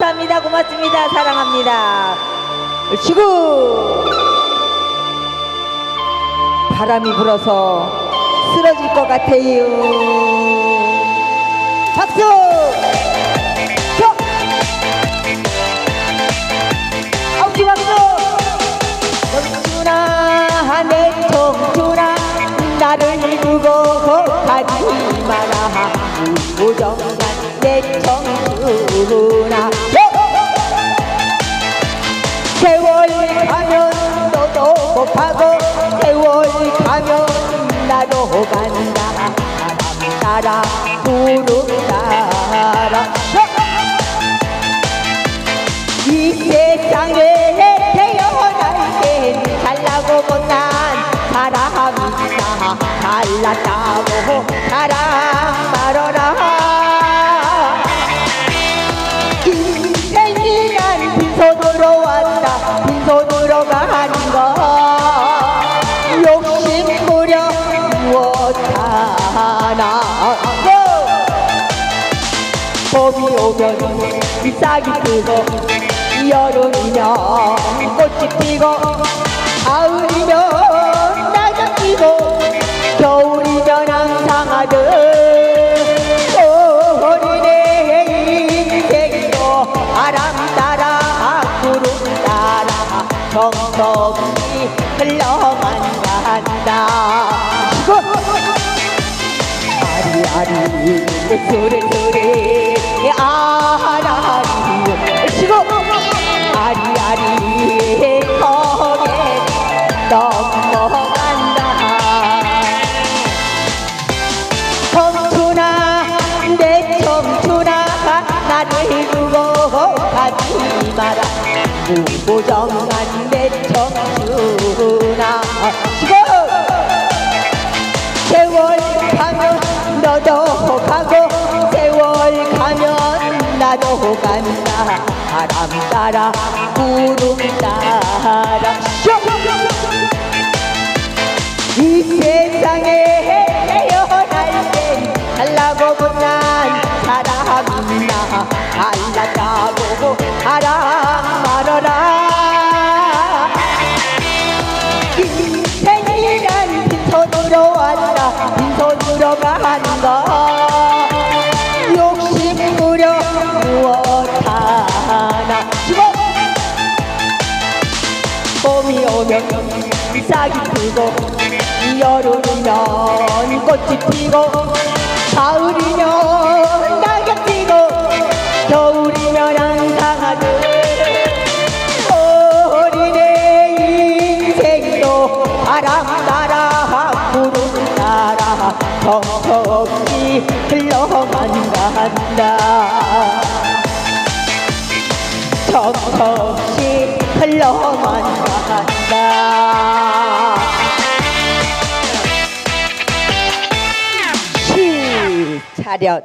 감사합니다. 고맙습니다. 사랑합니다. 시구 바람이 불어서 쓰러질 것 같아요. 박수! 청춘아 나를 두고 가지 마라 무정한 내 청춘아 세월 가면 너도 못 가고 세월 가면 나도 간다. 따라 구름 따라. 이 세상에 태어날 땐 잘나고 못난 사람이다. 잘났다고 사랑 말어라 봄이 오면 잎사귀 피고 여름이면 꽃이 피고 가을이면 낙엽 피고 겨울이면 항상 아들 어린애 인생도 바람 따라 구름 따라 정성이 흘러만 간다. 아리아리 소리소리 시고. 아리아리 거기에 넘어간다. 무보정한 내 청춘아 시고. 세월 바람 따라 구름 따라. 쇼! 이 세상에 태어날 땐 잘나고 못난 사람이나. 잘났다고 사랑 말어라. 인생이란 빈손으로 왔다 빈손으로 가는 거 봄이 오면 싹이 피고 여름이면 꽃이 피고 가을이면 낙엽 피고 겨울이면 항상 아들 어린애 인생도 바람 따라 구름 따라 정성없이 흘러만 간다. 정성없이 흘러만 간다. 시 차렷